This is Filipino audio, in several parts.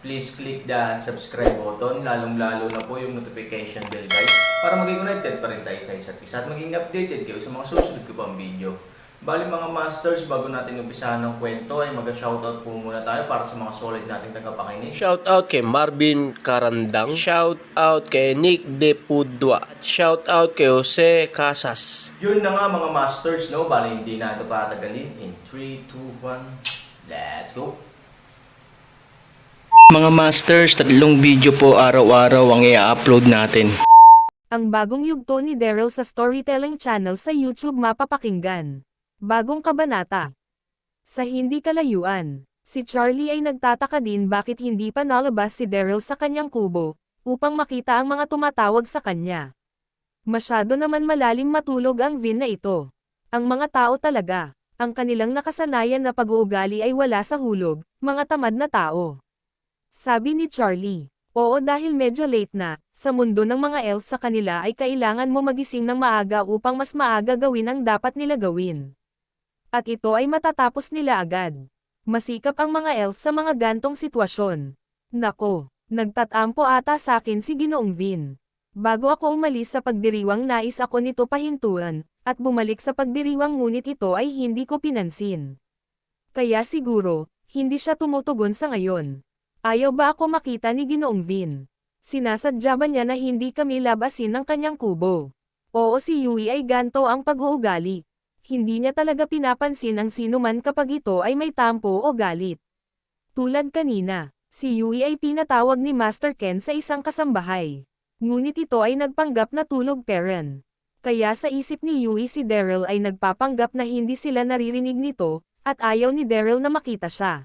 please click the subscribe button, lalong-lalo na po yung notification bell guys, para maging connected pa rin tayo sa isa't isa at maging updated kayo sa mga susunod ko pang video. Bali mga masters, bago natin umpisahan ng kwento ay mag-shoutout po muna tayo para sa mga solid nating tagapakinig. Shout out kay Marvin Karandang. Shout out kay Nick De Pudwa. Shout out kay Jose Casas. Yun na nga mga masters, no? Bali hindi na ito patagalin. In 3, 2, 1, let's go! Mga masters, tatlong video po araw-araw ang i-upload natin. Ang bagong yugto ni Daryl sa Storytelling Channel sa YouTube mapapakinggan. Bagong kabanata. Sa hindi kalayuan, si Charlie ay nagtataka din bakit hindi pa nalabas si Daryl sa kanyang kubo, upang makita ang mga tumatawag sa kanya. Masyado naman malalim matulog ang Vin na ito. Ang mga tao talaga, ang kanilang nakasanayan na pag-uugali ay wala sa hulog, mga tamad na tao. Sabi ni Charlie, oo dahil medyo late na, sa mundo ng mga elf sa kanila ay kailangan mo magising ng maaga upang mas maaga gawin ang dapat nila gawin. At ito ay matatapos nila agad. Masikap ang mga elf sa mga gantong sitwasyon. Nako, nagtatampo ata sa akin si Ginoong Vin. Bago ako umalis sa pagdiriwang nais ako nito pahintuan, at bumalik sa pagdiriwang ngunit ito ay hindi ko pinansin. Kaya siguro, hindi siya tumutugon sa ngayon. Ayaw ba ako makita ni Ginoong Vin? Sinasadya ba niya na hindi kami labasin ng kanyang kubo? Oo si Yui ay ganto ang pag-uugali. Hindi niya talaga pinapansin ang sino man kapag ito ay may tampo o galit. Tulad kanina, si Yui ay pinatawag ni Master Ken sa isang kasambahay. Ngunit ito ay nagpanggap na tulog peren. Kaya sa isip ni Yui si Daryl ay nagpapanggap na hindi sila naririnig nito, at ayaw ni Daryl na makita siya.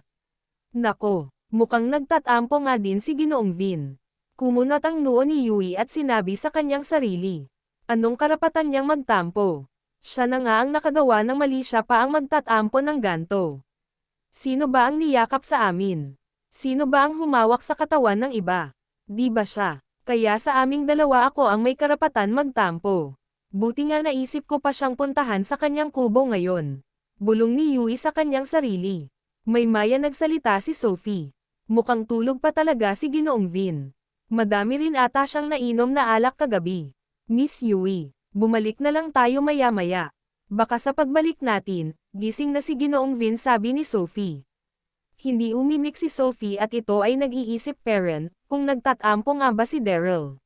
Nako, mukhang nagtatampo nga din si Ginoong Vin. Kumunot ang noo ni Yui at sinabi sa kanyang sarili. Anong karapatan niyang magtampo? Siya na nga ang nakagawa ng mali siya pa ang magtatampo ng ganto. Sino ba ang niyakap sa amin? Sino ba ang humawak sa katawan ng iba? Di ba siya? Kaya sa aming dalawa ako ang may karapatan magtampo. Buti nga naisip ko pa siyang puntahan sa kanyang kubo ngayon. Bulong ni Yui sa kanyang sarili. May maya nagsalita si Sophie. Mukhang tulog pa talaga si Ginoong Vin. Madami rin ata siyang nainom na alak kagabi. Miss Yui, bumalik na lang tayo maya-maya. Baka sa pagbalik natin, gising na si Ginoong Vin sabi ni Sophie. Hindi umimik si Sophie at ito ay nag-iisip parent, kung nagtatampo nga ba si Daryl.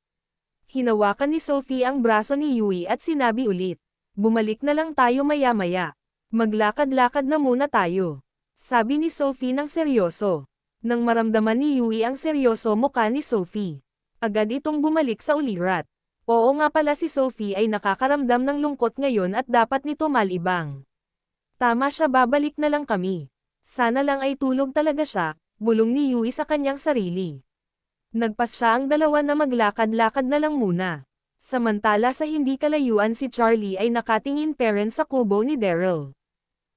Hinawakan ni Sophie ang braso ni Yui at sinabi ulit, bumalik na lang tayo maya-maya. Maglakad-lakad na muna tayo. Sabi ni Sophie ng seryoso. Nang maramdaman ni Yui ang seryoso mukha ni Sophie. Agad itong bumalik sa ulirat. Oo nga pala si Sophie ay nakakaramdam ng lungkot ngayon at dapat nito malibang. Tama siya babalik na lang kami. Sana lang ay tulog talaga siya, bulong ni Yui sa kanyang sarili. Nagpas siya ang dalawa na maglakad-lakad na lang muna. Samantala sa hindi kalayuan si Charlie ay nakatingin parent sa kubo ni Daryl.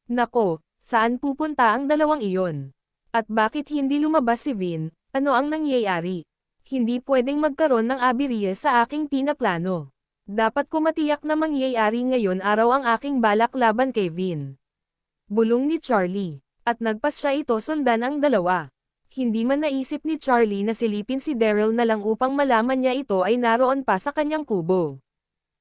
Nako, saan pupunta ang dalawang iyon? At bakit hindi lumabas si Vin, ano ang nangyayari? Hindi pwedeng magkaroon ng aberya sa aking pinaplano. Dapat ko matiyak na mangyayari ngayon araw ang aking balak laban kay Vin. Bulong ni Charlie, at nagpas siya ito sundan ang dalawa. Hindi man naisip ni Charlie na silipin si Daryl na lang upang malaman niya ito ay naroon pa sa kanyang kubo.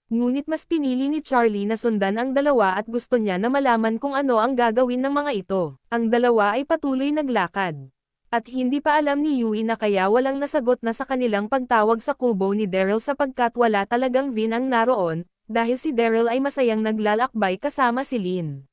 Ngunit mas pinili ni Charlie na sundan ang dalawa at gusto niya na malaman kung ano ang gagawin ng mga ito. Ang dalawa ay patuloy naglakad. At hindi pa alam ni Yui na kaya walang nasagot na sa kanilang pagtawag sa kubo ni Daryl sapagkat wala talagang Vin ang naroon, dahil si Daryl ay masayang naglalakbay kasama si Lin.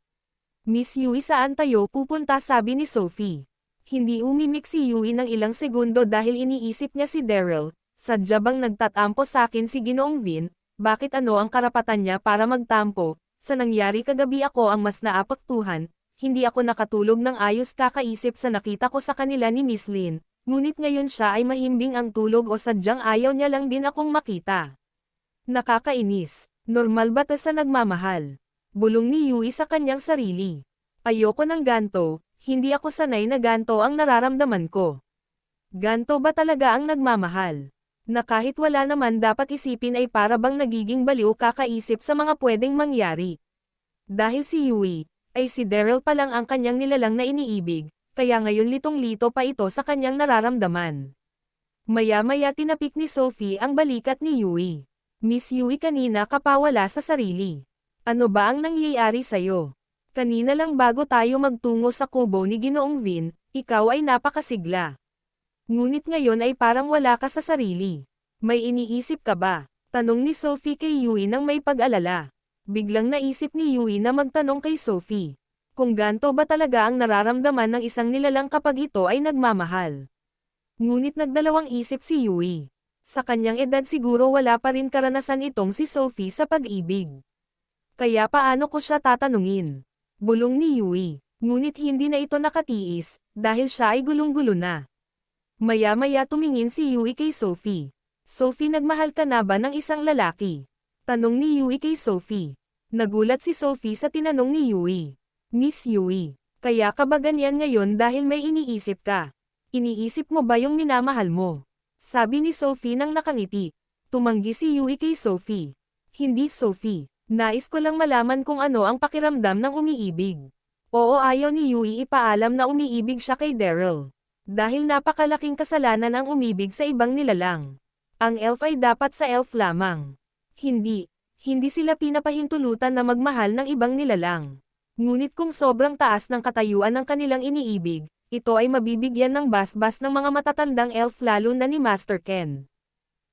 Miss Yui saan tayo pupunta sabi ni Sophie. Hindi umimik si Yui ng ilang segundo dahil iniisip niya si Daryl, sadya bang nagtatampo sa akin si Ginoong Vin, bakit ano ang karapatan niya para magtampo, sa nangyari kagabi ako ang mas naapektuhan, hindi ako nakatulog ng ayos kakaisip sa nakita ko sa kanila ni Miss Lin, Ngunit ngayon siya ay mahimbing ang tulog o sadyang ayaw niya lang din akong makita. Nakakainis. Normal ba ta sa nagmamahal? Bulong ni Yui sa kanyang sarili. Ayoko ng ganto, hindi ako sanay na ganto ang nararamdaman ko. Ganto ba talaga ang nagmamahal? Na kahit wala naman dapat isipin ay para bang nagiging baliw kakaisip sa mga pwedeng mangyari. Dahil si Yui, ay si Daryl pa lang ang kanyang nilalang na iniibig, kaya ngayon litong-lito pa ito sa kanyang nararamdaman. Maya-maya tinapik ni Sophie ang balikat ni Yui. Miss Yui kanina kapawala sa sarili. Ano ba ang nangyayari sa'yo? Kanina lang bago tayo magtungo sa kubo ni Ginoong Vin, ikaw ay napakasigla. Ngunit ngayon ay parang wala ka sa sarili. May iniisip ka ba? Tanong ni Sophie kay Yui nang may pag-alala. Biglang naisip ni Yui na magtanong kay Sophie. Kung ganto ba talaga ang nararamdaman ng isang nilalang kapag ito ay nagmamahal. Ngunit nagdalawang isip si Yui. Sa kanyang edad siguro wala pa rin karanasan itong si Sophie sa pag-ibig. Kaya paano ko siya tatanungin? Bulong ni Yui. Ngunit hindi na ito nakatiis, dahil siya ay gulong-gulo na. Maya-maya tumingin si Yui kay Sophie. Sophie nagmahal ka na ba ng isang lalaki? Tanong ni Yui kay Sophie. Nagulat si Sophie sa tinanong ni Yui. Miss Yui, kaya ka ba ganyan ngayon dahil may iniisip ka? Iniisip mo ba yung minamahal mo? Sabi ni Sophie nang nakangiti. Tumanggi si Yui kay Sophie. Hindi Sophie. Nais ko lang malaman kung ano ang pakiramdam ng umiibig. Oo ayaw ni Yui ipaalam na umiibig siya kay Daryl. Dahil napakalaking kasalanan ang umibig sa ibang nilalang. Ang elf ay dapat sa elf lamang. Hindi. Hindi sila pinapahintulutan na magmahal ng ibang nilalang. Ngunit kung sobrang taas ng katayuan ng kanilang iniibig, ito ay mabibigyan ng basbas ng mga matatandang elf lalo na ni Master Ken.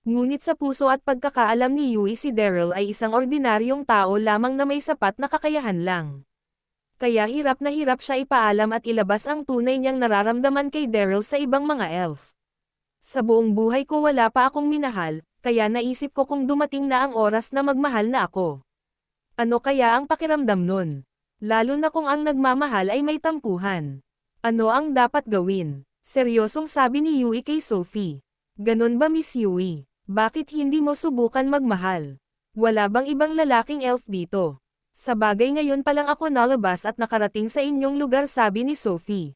Ngunit sa puso at pagkakaalam ni Yui si Daryl ay isang ordinaryong tao lamang na may sapat na kakayahan lang. Kaya hirap na hirap siya ipaalam at ilabas ang tunay niyang nararamdaman kay Daryl sa ibang mga elf. Sa buong buhay ko wala pa akong minahal, kaya naisip ko kung dumating na ang oras na magmahal na ako. Ano kaya ang pakiramdam nun? Lalo na kung ang nagmamahal ay may tampuhan. Ano ang dapat gawin? Seryosong sabi ni Yui kay Sophie. Ganon ba Miss Yui? Bakit hindi mo subukan magmahal? Wala bang ibang lalaking elf dito? Sa bagay ngayon pa lang ako nalabas at nakarating sa inyong lugar sabi ni Sophie.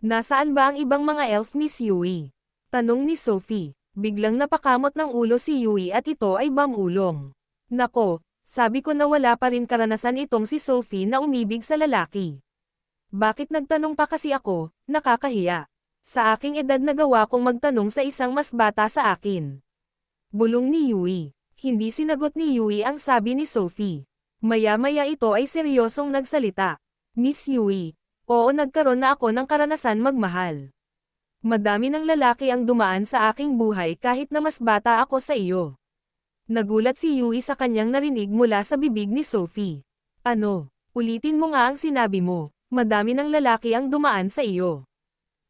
Nasaan ba ang ibang mga elf Miss Yui? Tanong ni Sophie. Biglang napakamot ng ulo si Yui at ito ay bamulong. Nako, sabi ko na wala pa rin karanasan itong si Sophie na umibig sa lalaki. Bakit nagtanong pa kasi ako, nakakahiya. Sa aking edad nagawa kong magtanong sa isang mas bata sa akin. Bulong ni Yui. Hindi sinagot ni Yui ang sabi ni Sophie. Maya-maya ito ay seryosong nagsalita. Miss Yui, oo nagkaroon na ako ng karanasan magmahal. Madami ng lalaki ang dumaan sa aking buhay kahit na mas bata ako sa iyo. Nagulat si Yui sa kanyang narinig mula sa bibig ni Sophie. Ano, ulitin mo nga ang sinabi mo, madami ng lalaki ang dumaan sa iyo.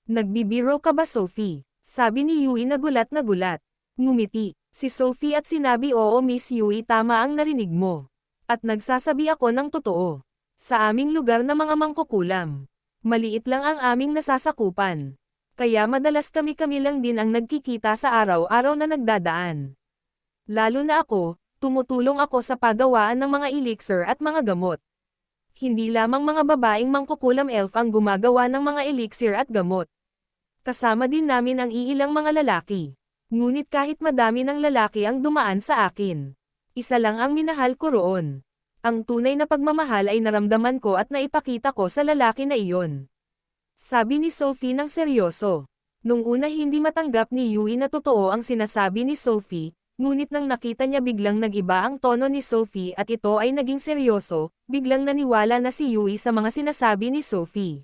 Nagbibiro ka ba Sophie? Sabi ni Yui na gulat na gulat. Ngumiti, si Sophie at sinabi oo Miss Yui tama ang narinig mo. At nagsasabi ako ng totoo. Sa aming lugar na mga mangkukulam. Maliit lang ang aming nasasakupan. Kaya madalas kami-kami lang din ang nagkikita sa araw-araw na nagdadaan. Lalo na ako, tumutulong ako sa paggawaan ng mga elixir at mga gamot. Hindi lamang mga babaeng mangkukulam elf ang gumagawa ng mga elixir at gamot. Kasama din namin ang iilang mga lalaki. Ngunit kahit madami ng lalaki ang dumaan sa akin. Isa lang ang minahal ko roon. Ang tunay na pagmamahal ay naramdaman ko at naipakita ko sa lalaki na iyon. Sabi ni Sophie ng seryoso. Nung una hindi matanggap ni Yui na totoo ang sinasabi ni Sophie, ngunit nang nakita niya biglang nag-iba ang tono ni Sophie at ito ay naging seryoso, biglang naniwala na si Yui sa mga sinasabi ni Sophie.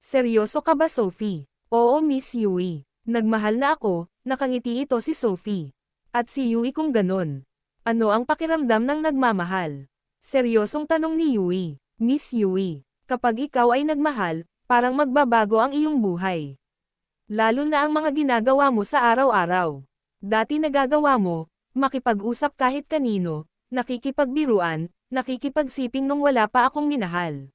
Seryoso ka ba Sophie? Oo Miss Yui. Nagmahal na ako, nakangiti ito si Sophie. At si Yui kung ganon. Ano ang pakiramdam ng nagmamahal? Seryosong tanong ni Yui. Miss Yui, kapag ikaw ay nagmahal, parang magbabago ang iyong buhay. Lalo na ang mga ginagawa mo sa araw-araw. Dati nagagawa mo, makipag-usap kahit kanino, nakikipagbiruan, nakikipagsiping nung wala pa akong minahal.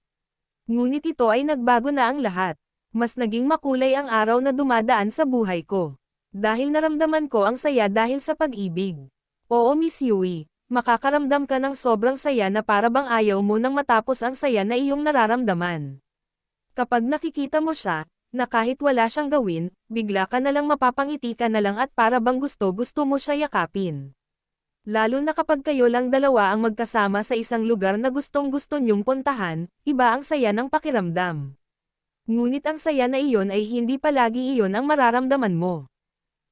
Ngunit ito ay nagbago na ang lahat. Mas naging makulay ang araw na dumadaan sa buhay ko. Dahil naramdaman ko ang saya dahil sa pag-ibig. Oo Miss Yui, makakaramdam ka ng sobrang saya na para bang ayaw mo nang matapos ang saya na iyong nararamdaman. Kapag nakikita mo siya, na kahit wala siyang gawin, bigla ka na lang mapapangiti ka na lang at para bang gusto-gusto mo siya yakapin. Lalo na kapag kayo lang dalawa ang magkasama sa isang lugar na gustong-gusto niyong puntahan, iba ang saya ng pakiramdam. Ngunit ang saya na iyon ay hindi palagi iyon ang mararamdaman mo.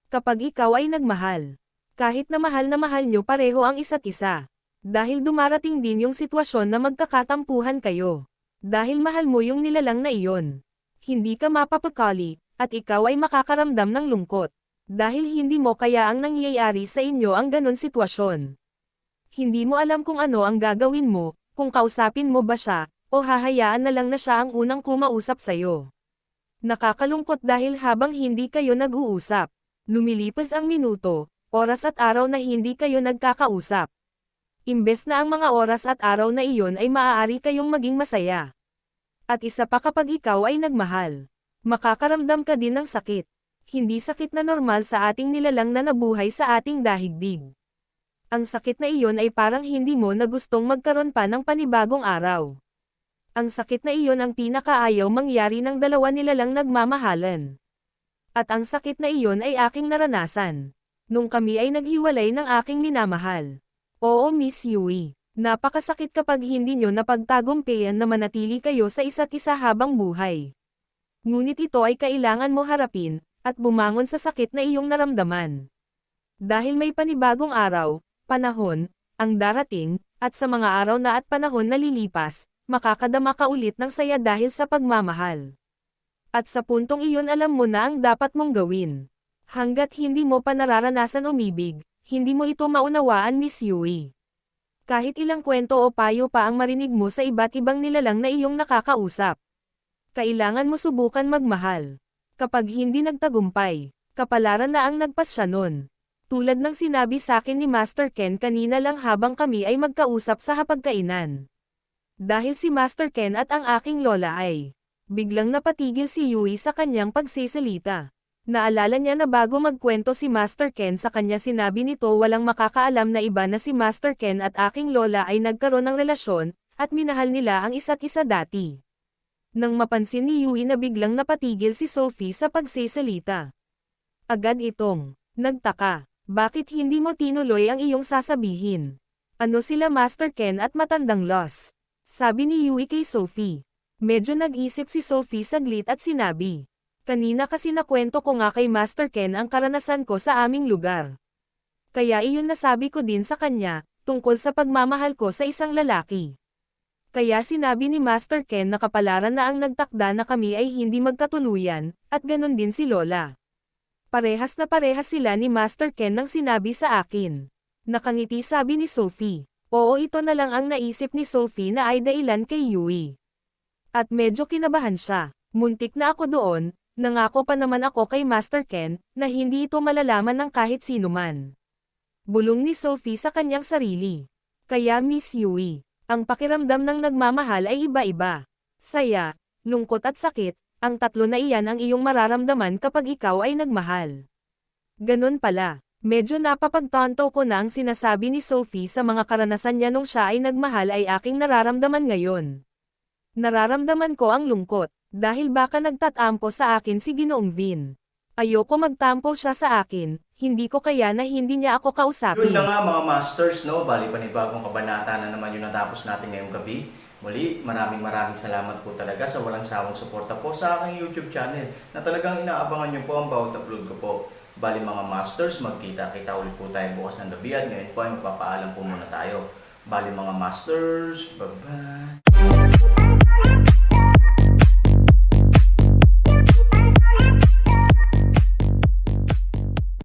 Kapag ikaw ay nagmahal, kahit na mahal na mahal niyo pareho ang isa't isa. Dahil dumarating din yung sitwasyon na magkakatampuhan kayo. Dahil mahal mo yung nilalang na iyon. Hindi ka mapapakali, at ikaw ay makakaramdam ng lungkot. Dahil hindi mo kaya ang nangyayari sa inyo ang ganon sitwasyon. Hindi mo alam kung ano ang gagawin mo, kung kausapin mo ba siya, o hahayaan na lang na siya ang unang kumausap sa'yo. Nakakalungkot dahil habang hindi kayo nag-uusap, lumilipas ang minuto, oras at araw na hindi kayo nagkakausap. Imbes na ang mga oras at araw na iyon ay maaari kayong maging masaya. At isa pa kapag ikaw ay nagmahal, makakaramdam ka din ng sakit. Hindi sakit na normal sa ating nilalang na nabuhay sa ating dahigdig. Ang sakit na iyon ay parang hindi mo na gustong magkaroon pa ng panibagong araw. Ang sakit na iyon ang pinakaayaw mangyari ng dalawa nilalang nagmamahalan. At ang sakit na iyon ay aking naranasan. Nung kami ay naghiwalay ng aking minamahal. Oo Miss Yui. Napakasakit kapag hindi nyo napagtagumpayan na manatili kayo sa isa't isa habang buhay. Ngunit ito ay kailangan mo harapin, at bumangon sa sakit na iyong naramdaman. Dahil may panibagong araw, panahon, ang darating, at sa mga araw na at panahon na lilipas, makakadama ka ulit ng saya dahil sa pagmamahal. At sa puntong iyon alam mo na ang dapat mong gawin. Hanggat hindi mo pa nararanasan umibig, hindi mo ito maunawaan Miss Yui. Kahit ilang kwento o payo pa ang marinig mo sa iba't ibang nilalang na iyong nakakausap. Kailangan mo subukan magmahal. Kapag hindi nagtagumpay, kapalaran na ang nagpasya nun. Tulad ng sinabi sa akin ni Master Ken kanina lang habang kami ay magkausap sa hapagkainan. Dahil si Master Ken at ang aking lola ay, biglang napatigil si Yui sa kanyang pagsisalita. Naalala niya na bago magkwento si Master Ken sa kanya sinabi nito walang makakaalam na iba na si Master Ken at aking lola ay nagkaroon ng relasyon, at minahal nila ang isa't isa dati. Nang mapansin ni Yui na biglang napatigil si Sophie sa pagsisalita. Agad itong, nagtaka, bakit hindi mo tinuloy ang iyong sasabihin? Ano sila Master Ken at matandang Loss? Sabi ni Yui kay Sophie. Medyo nag-isip si Sophie saglit at sinabi. Kanina kasi nakwento ko nga kay Master Ken ang karanasan ko sa aming lugar. Kaya iyon nasabi ko din sa kanya, tungkol sa pagmamahal ko sa isang lalaki. Kaya sinabi ni Master Ken na kapalaran na ang nagtakda na kami ay hindi magkatuluyan, at ganun din si Lola. Parehas na parehas sila ni Master Ken nang sinabi sa akin. Nakangiti sabi ni Sophie. Oo ito na lang ang naisip ni Sophie na ay dailan kay Yui. At medyo kinabahan siya. Muntik na ako doon, nangako pa naman ako kay Master Ken, na hindi ito malalaman ng kahit sino man. Bulong ni Sophie sa kanyang sarili. Kaya Miss Yui, ang pakiramdam ng nagmamahal ay iba-iba. Saya, lungkot at sakit, ang tatlo na iyan ang iyong mararamdaman kapag ikaw ay nagmahal. Ganun pala, medyo napapagtanto ko na ang sinasabi ni Sophie sa mga karanasan niya nung siya ay nagmahal ay aking nararamdaman ngayon. Nararamdaman ko ang lungkot, dahil baka nagtatampo sa akin si Ginoong Vin. Ayoko magtampo siya sa akin, hindi ko kaya na hindi niya ako kausapin. Yun na nga mga masters, no? Bali panibagong kabanata na naman yung natapos natin ngayong gabi. Muli, maraming maraming salamat po talaga sa walang sawang suporta po sa aking YouTube channel na talagang inaabangan nyo po ang bawat upload ko po. Bali mga masters, magkita-kita ulit po tayo bukas ng gabi at ngayon po ay magpapaalam po muna tayo. Bali mga masters, bye-bye!